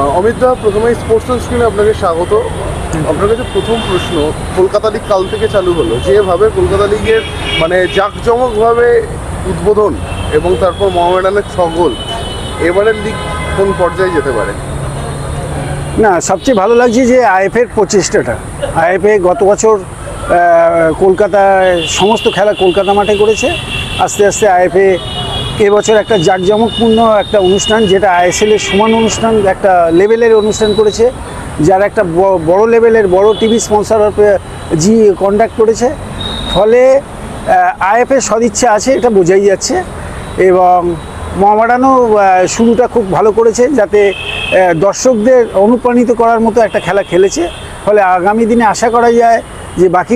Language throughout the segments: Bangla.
আহ, অমিত দা প্রথমে স্পোর্টস স্ক্রিনে আপনাকে স্বাগত। আপনার কাছে প্রথম প্রশ্ন কলকাতা লিগ কাল থেকে চালু হলো। যেভাবে কলকাতা লিগের মানে জাঁকজমকভাবে উদ্বোধন এবং তারপর মোহামেডানের ছগল এবারের লিগ কোন পর্যায়ে যেতে পারে? না সবচেয়ে ভালো লাগছে যে আইএফের প্রচেষ্টাটা। আইএফএ গত বছর কলকাতায় সমস্ত খেলা কলকাতা মাঠে করেছে। আস্তে আস্তে আইএফএ এবছর একটা জাঁকজমকপূর্ণ একটা অনুষ্ঠান যেটা আইএসএল এর সমান অনুষ্ঠান একটা লেভেলের অনুষ্ঠান করেছে যার একটা বড় লেভেলের বড় টিভি স্পন্সর জি কন্ডাক্ট করেছে। ফলে আইএফের সদিচ্ছা আছে এটা বোঝাই যাচ্ছে। এবং মোহামেডানও আহ, শুরুটা খুব ভালো করেছে যাতে দর্শকদের অনুপ্রাণিত করার মতো একটা খেলা খেলেছে। ফলে আগামী দিনে আশা করা যায় যে বাকি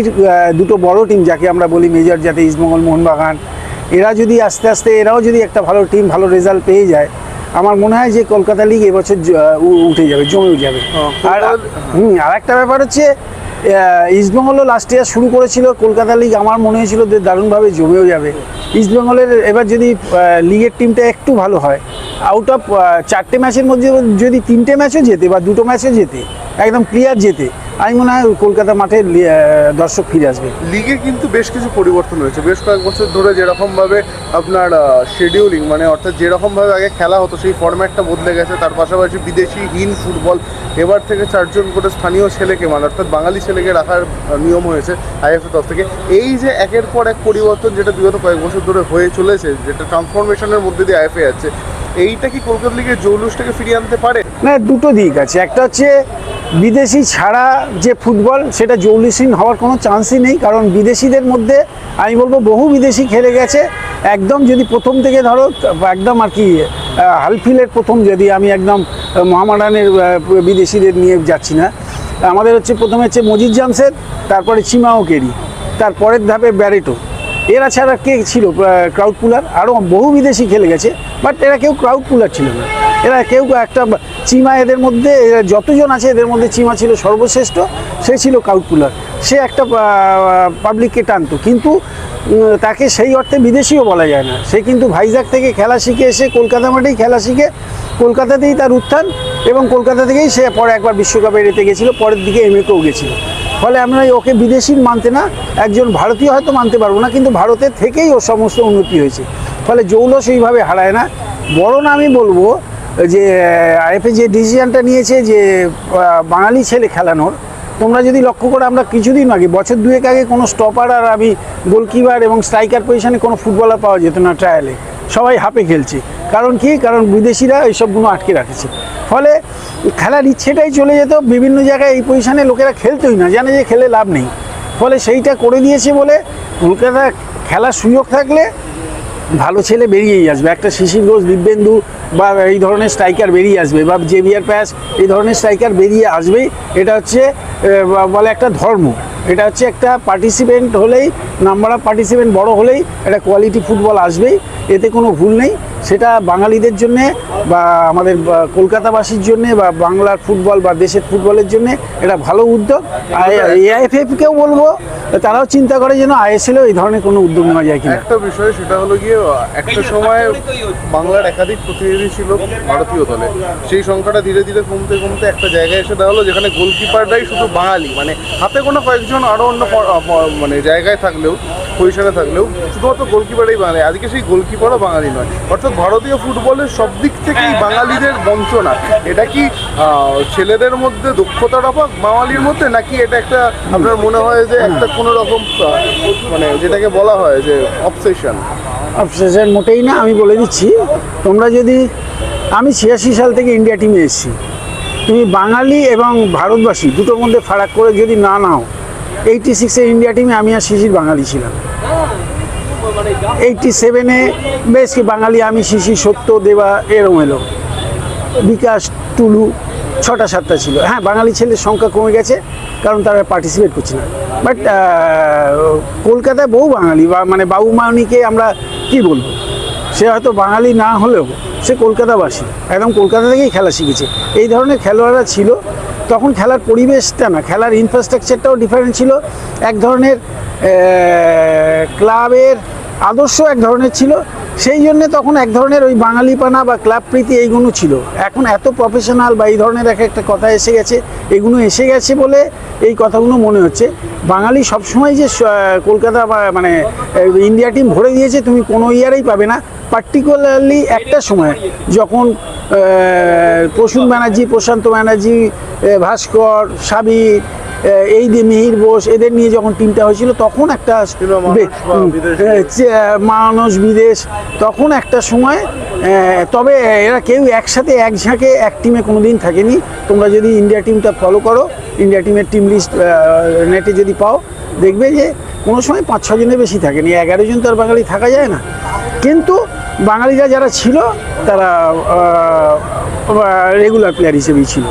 দুটো বড় টিম যাকে আমরা বলি মেজর যাতে ইস্টবেঙ্গল মোহনবাগান এরা যদি আস্তে আস্তে এরাও যদি একটা ভালো টিম ভালো রেজাল্ট পেয়ে যায় আমার মনে হয় যে কলকাতা লিগ এবছর উঠে যাবে জমে যাবে। আর হুম আর একটা ব্যাপার হচ্ছে ইস্টবেঙ্গলও লাস্ট ইয়ার শুরু করেছিল কলকাতা লিগ আমার মনে হয়েছিল যে দারুণভাবে জমেও যাবে। ইস্টবেঙ্গলের এবার যদি লিগের টিমটা একটু ভালো হয় আউট অফ চারটে ম্যাচের মধ্যে যদি তিনটে ম্যাচও জেতে বা দুটো ম্যাচও জেতে একদম ক্লিয়ার জেতে আমি মনে হয় কলকাতা মাঠে দর্শক ফিরে আসবে। লিগে কিন্তু বেশ কিছু পরিবর্তন হয়েছে। বেশ কয়েক বছর ধরে যেরকমভাবে আপনার শিডিউলিং মানে অর্থাৎ যেরকমভাবে আগে খেলা হতো সেই ফরম্যাটটা বদলে গেছে। তার পাশাপাশি বিদেশি হীন ফুটবল এবার থেকে চারজন করে স্থানীয় ছেলেকে মানে অর্থাৎ বাঙালি ছেলেকে রাখার নিয়ম হয়েছে আইএফএ তরফ থেকে। এই যে একের পর এক পরিবর্তন যেটা বিগত কয়েক বছর ধরে হয়ে চলেছে যেটা ট্রান্সফরমেশনের মধ্যে দিয়ে আইএফএ যাচ্ছে এইটা কি কলকাতা লিগের জৌলুসটাকে ফিরিয়ে আনতে পারে? না দুটো দিক আছে। একটা হচ্ছে বিদেশি ছাড়া যে ফুটবল, সেটা জৌলিসীন হওয়ার কোনো চান্সই নেই, কারণ বিদেশিদের মধ্যে, আমি বলব বহু বিদেশি খেলে গেছে। একদম যদি প্রথম থেকে ধরো, একদম আর কি হালফিলের প্রথম যদি আমি একদম মহামারানের বিদেশিদের নিয়ে যাচ্ছি না। আমাদের হচ্ছে প্রথমে হচ্ছে মজিদ জামশেদ, তারপরে চিমাও কেরি, তারপরের ধাপে ব্যারেটো। এরা ছাড়া কে ছিল ক্রাউড পুলার? আরও বহু বিদেশি খেলে গেছে, বাট এরা কেউ ক্রাউড পুলার ছিল না। এরা কেউ একটা চিমা এদের মধ্যে যতজন আছে এদের মধ্যে চিমা ছিল সর্বশ্রেষ্ঠ, সে ছিল ক্রাউড পুলার সে একটা পাবলিককে টানতো। কিন্তু তাকে সেই অর্থে বিদেশিও বলা যায় না। সে কিন্তু ভাইজাগ থেকে খেলা শিখে এসে কলকাতা মাঠেই খেলা শিখে, কলকাতাতেই তার উত্থান এবং কলকাতা থেকেই সে পরে একবার বিশ্বকাপে রেতে গেছিল, পরের দিকে এমএকেও গেছিল। ফলে আমরা ওকে বিদেশি মানতে না, একজন ভারতীয় হয়তো মানতে পারব না, কিন্তু ভারতের থেকেই ওর সমস্ত উন্নতি হয়েছে। ফলে জৌলস এইভাবে হারায় না। বরং আমি বলব যে আইএফএ যে ডিসিশনটা নিয়েছে যে বাঙালি ছেলে খেলানোর, তোমরা যদি লক্ষ্য করে, আমরা কিছুদিন আগে, বছর দুয়েক আগে কোনো স্টপার আর আমি গোলকিপার এবং স্ট্রাইকার পজিশনে কোনো ফুটবলার পাওয়া যেত না ট্রায়ালে সবাই হাফে খেলছে। কারণ কি? কারণ বিদেশিরা এইসবগুলো আটকে রাখেছে। ফলে খেলার ইচ্ছেটাই চলে যেত, বিভিন্ন জায়গায় এই পজিশনে লোকেরা খেলতোই না, জানে যে খেলে লাভ নেই। ফলে সেইটা করে দিয়েছে বলে কলকাতা খেলার সুযোগ থাকলে ভালো ছেলে বেরিয়েই আসবে। একটা শিশির ঘোষ, দিব্যেন্দু বা এই ধরনের স্ট্রাইকার বেরিয়ে আসবে বা জেভিয়ার প্যাস এই ধরনের স্ট্রাইকার বেরিয়ে আসবেই এটা হচ্ছে বলে একটা ধর্ম। এটা হচ্ছে একটা পার্টিসিপেন্ট হলেই নাম্বার অফ পার্টিসিপেন্ট বড় হলেই একটা কোয়ালিটি ফুটবল আসবেই। এতে কোনো ভুল নেই। সেটা বাঙালিদের জন্যে বা আমাদের কলকাতাবাসীর জন্যে বা বাংলার ফুটবল বা দেশের ফুটবলের জন্যে এটা ভালো উদ্যোগ। এআইএফএফকেও বলব, তারাও চিন্তা করে যেন আইএসএলও এই ধরনের কোনো উদ্যোগ নেওয়া যায় কিনা। একটা বিষয়, সেটা হলো গিয়ে, একটা সময় বাংলার একাধিক প্রতিনিধি ছিল ভারতীয় দলে। সেই সংখ্যাটা ধীরে ধীরে কমতে কমতে একটা জায়গায় এসে দেওয়া হলো যেখানে গোলকিপাররাই শুধু বাঙালি মানে হাতে কোনো কয়েকজন আরও অন্য মানে জায়গায় থাকলেও পজিশনে থাকলেও শুধুমাত্র গোলকিপারই বাঙালি আজকে সেই গোলকিপারও বাঙালি নয়। অর্থাৎ ভারতীয় ফুটবলের সব দিক থেকেই বাঙালিদের বঞ্চনা। এটা কি ছেলেদের মধ্যে দক্ষতার অভাব বাঙালির মধ্যে? নাকি এটা একটা আপনার মনে হয় যে একটা কোনো রকম মানে যেটাকে বলা হয় যে অবসেশন অবসেশন মোটেই না আমি বলে দিচ্ছি তোমরা যদি আমি ছিয়াশি সাল থেকে ইন্ডিয়া টিমে এসেছি। তুমি বাঙালি এবং ভারতবাসী দুটোর মধ্যে ফারাক করে যদি না নাও এইটি সিক্সের ইন্ডিয়া টিমে আমি আর শিশির বাঙালি ছিলাম। এইটটি সেভেনে বেশ কি বাঙালি, আমি, শিশির, সত্য, দেবা, এরম এলো। বিকাশ, টুলু, ছটা, সাতটা ছিল। হ্যাঁ বাঙালি ছেলের সংখ্যা কমে গেছে, কারণ তারা পার্টিসিপেট করছে না। বাট কলকাতায় বহু বাঙালি, বা মানে বাবু মাউনিকে আমরা কি বলব? সে হয়তো বাঙালি না হলেও সে কলকাতাবাসী। একদম কলকাতা থেকেই খেলা শিখেছে। এই ধরনের খেলোয়াড়রা ছিল তখন খেলার পরিবেশটা না, খেলার ইনফ্রাস্ট্রাকচারটাও ডিফারেন্ট ছিল। এক ধরনের ক্লাবের আদর্শ এক ধরনের ছিল। সেই জন্যে তখন এক ধরনের ওই বাঙালিপানা বা ক্লাব প্রীতি এইগুলো ছিল। এখন এত প্রফেশনাল বা এই ধরনের এক একটা কথা এসে গেছে এগুলো এসে গেছে বলে এই কথাগুলো মনে হচ্ছে। বাঙালি সবসময় যে কলকাতা বা মানে ইন্ডিয়া টিম ভরে দিয়েছে, তুমি কোনো ইয়ারেই পাবে না। পার্টিকুলারলি একটা সময় যখন প্রসূন ব্যানার্জি প্রশান্ত ব্যানার্জি ভাস্কর সাবির এই যে মিহির বোস এদের নিয়ে যখন টিমটা হয়েছিল তখন একটা মানুষ বিদেশ তখন একটা সময় তবে এরা কেউ একসাথে এক ঝাঁকে এক টিমে কোনো দিন থাকেনি। তোমরা যদি ইন্ডিয়া টিমটা ফলো করো ইন্ডিয়া টিমের টিম লিস্ট নেটে যদি পাও দেখবে যে কোনো সময় পাঁচ ছজনের বেশি থাকেনি। এগারো জন তো আর বাঙালি থাকা যায় না। কিন্তু বাঙালিরা যারা ছিল তারা রেগুলার প্লেয়ার হিসেবেই ছিল।